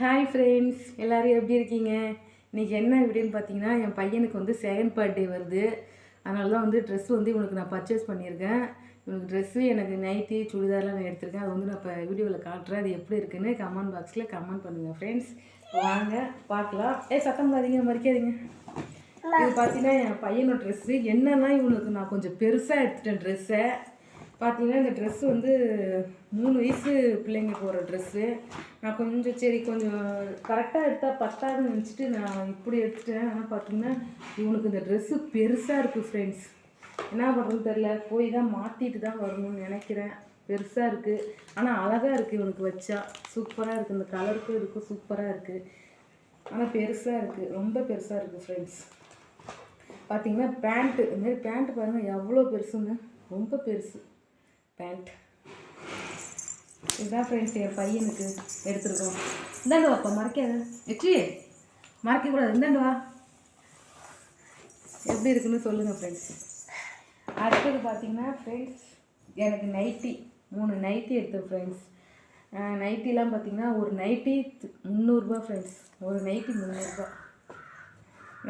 Hi friends எல்லோரும் எப்படி இருக்கீங்க? இன்றைக்கி என்ன இப்படின்னு பார்த்தீங்கன்னா என் பையனுக்கு வந்து செகண்ட் பர்த்டே வருது. அதனால தான் வந்து ட்ரெஸ் வந்து இவனுக்கு நான் பர்ச்சேஸ் பண்ணியிருக்கேன். இவனுக்கு ட்ரெஸ்ஸு எனக்கு நைட்டி சுடிதார்லாம் நான் எடுத்திருக்கேன். அது வந்து நான் இப்போ வீடியோவில் காட்டுறேன். அது எப்படி இருக்குன்னு கமெண்ட் பாக்ஸில் கமெண்ட் பண்ணுங்கள் ஃப்ரெண்ட்ஸ் வாங்க பார்க்கலாம். ஏ சத்தம் அதிகமாக மறிக்காதீங்க. இது பார்த்தீங்கன்னா என் பையனோட ட்ரெஸ்ஸு என்னென்னா இவனுக்கு நான் கொஞ்சம் பெருசாக எடுத்துட்டேன் ட்ரெஸ்ஸை பார்த்தீங்கன்னா இந்த ட்ரெஸ்ஸு வந்து மூணு வயசு பிள்ளைங்க போகிற ட்ரெஸ்ஸு நான் கொஞ்சம் சரி கொஞ்சம் கரெக்டாக எடுத்தால் பத்தாதுன்னு நினச்சிட்டு நான் இப்படி எடுத்துட்டேன். ஆனால் பார்த்தீங்கன்னா இவனுக்கு இந்த ட்ரெஸ்ஸு பெருசாக இருக்குது ஃப்ரெண்ட்ஸ் என்ன பண்ணுறது தெரில போய் தான் மாற்றிட்டு தான் வரணும்னு நினைக்கிறேன். பெருசாக இருக்குது ஆனால் அழகாக இருக்குது இவனுக்கு வச்சா. சூப்பராக இருக்குது இந்த கலருக்கும் இருக்குது சூப்பராக இருக்குது ஆனால் பெருசாக இருக்குது ரொம்ப பெருசாக இருக்குது ஃப்ரெண்ட்ஸ் பார்த்தீங்கன்னா பேண்ட்டு இதுமாரி பேண்ட்டு பாருங்கள் எவ்வளோ பெருசுங்க. ரொம்ப பெருசு. பேண்ட். இதுதான் ஃப்ரெண்ட்ஸ் என் பையனுக்கு எடுத்துருக்கோம். இந்தாண்டு வாப்பா மறைக்காத எச்சி? மறைக்கக்கூடாது இந்தாண்டு வா. எப்படி இருக்குன்னு சொல்லுங்கள் ஃப்ரெண்ட்ஸ் அடுத்தது பார்த்தீங்கன்னா ஃப்ரெண்ட்ஸ் எனக்கு நைட்டி மூணு நைட்டி எடுத்தேன் ஃப்ரெண்ட்ஸ் நைட்டிலாம் பார்த்தீங்கன்னா ஒரு நைட்டி முந்நூறுரூபா ஃப்ரெண்ட்ஸ் ஒரு நைட்டி முந்நூறுரூபா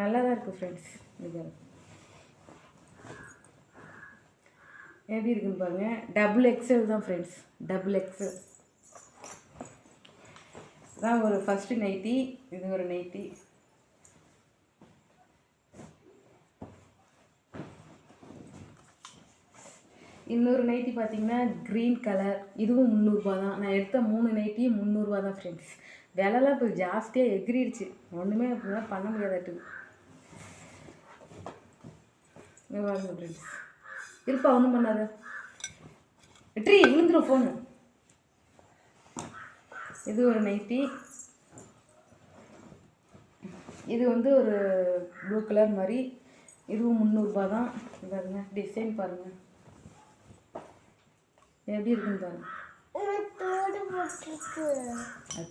நல்லா தான் இருக்குது ஃப்ரெண்ட்ஸ் இது. எப்படி இருக்குன்னு பாருங்க. டபுள் எக்ஸல் தான் ஃப்ரெண்ட்ஸ் டபுள் எக்ஸல் தான் ஒரு ஃபஸ்ட்டு நைட்டி இது ஒரு நைட்டி இன்னொரு நைட்டி பார்த்தீங்கன்னா க்ரீன் கலர் இதுவும் முந்நூறுரூபா தான். நான் எடுத்த மூணு நைட்டியும் முந்நூறுரூவா தான் ஃப்ரெண்ட்ஸ் விலைலாம் இப்போ ஜாஸ்தியாக எகிரிடுச்சு. ஒன்றுமே அப்படிலாம் பண்ண முடியாதாட்டு. இங்க ஃப்ரெண்ட்ஸ் இருப்பா ஒன்றும் பண்ணாத. வெற்றி விழுந்துடும் ஃபோனு இது ஒரு நைட்டி இது வந்து ஒரு ப்ளூ கலர் மாதிரி. இதுவும் முந்நூறுரூபா தான். பாருங்க டிசைன் பாருங்க. எப்படி இருக்குன்னு பாருங்க.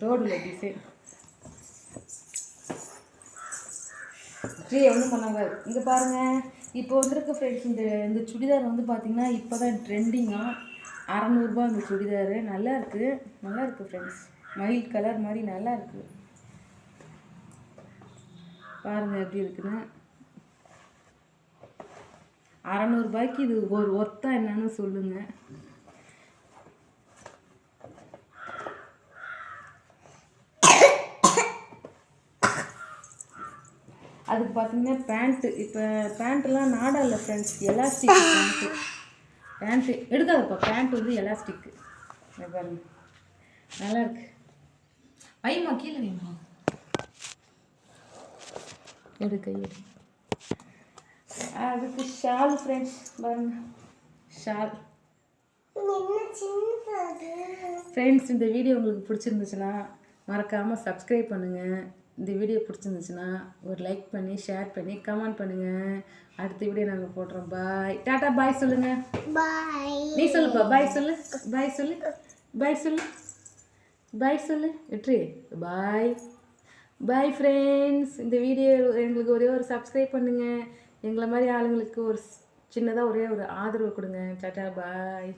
தோடுல டிசைன் ஜி ஒன்றும் பண்ணாங்க இங்கே பாருங்கள் இப்போ வந்துருக்க ஃப்ரெண்ட்ஸ் இந்த இந்த சுடிதார் வந்து பார்த்தீங்கன்னா இப்போ தான் ட்ரெண்டிங்காக அறநூறுபா இந்த சுடிதார். நல்லா இருக்குது நல்லா இருக்குது ஃப்ரெண்ட்ஸ் மயில் கலர் மாதிரி நல்லா இருக்குது பாருங்கள் எப்படி இருக்குன்னு. அறநூறுபாய்க்கு இது ஒரு ஒர்த்தா என்னன்னு சொல்லுங்கள் அதுக்கு பார்த்தீங்கன்னா பேண்ட்டு இப்போ பேண்ட்டுலாம் நாடா இல்லை ஃப்ரெண்ட்ஸ் எலாஸ்டிக் பேண்ட்டு பேண்ட்டு எடுக்காதப்பா பேண்ட் வந்து எலாஸ்டிக்கு பாருங்க. நல்லா இருக்கு. வைமா கீழே வைமா. எடுக்க எடு. அதுக்கு ஷால் ஃப்ரெண்ட்ஸ் பாருங்க. ஷால். ஃப்ரெண்ட்ஸ் இந்த வீடியோ உங்களுக்கு பிடிச்சிருந்துச்சுன்னா மறக்காமல் சப்ஸ்கிரைப் பண்ணுங்கள் இந்த வீடியோ பிடிச்சிருந்துச்சுன்னா ஒரு லைக் பண்ணி ஷேர் பண்ணி கமெண்ட் பண்ணுங்கள் அடுத்த வீடியோ நாங்கள் போடுறோம். பாய் டாட்டா பாய் சொல்லுங்கள் பாய் நீ சொல்லுப்பா பாய் சொல்லு. பாய் சொல்லு. பாய் சொல்லு. பாய் சொல்லு. வெற்றி. பாய் பாய் ஃப்ரெண்ட்ஸ் இந்த வீடியோ எங்களுக்கு ஒரே ஒரு சப்ஸ்கிரைப் பண்ணுங்கள் எங்களை மாதிரி ஆளுங்களுக்கு ஒரு சின்னதாக ஒரே ஒரு ஆதரவு கொடுங்க. டாட்டா பாய்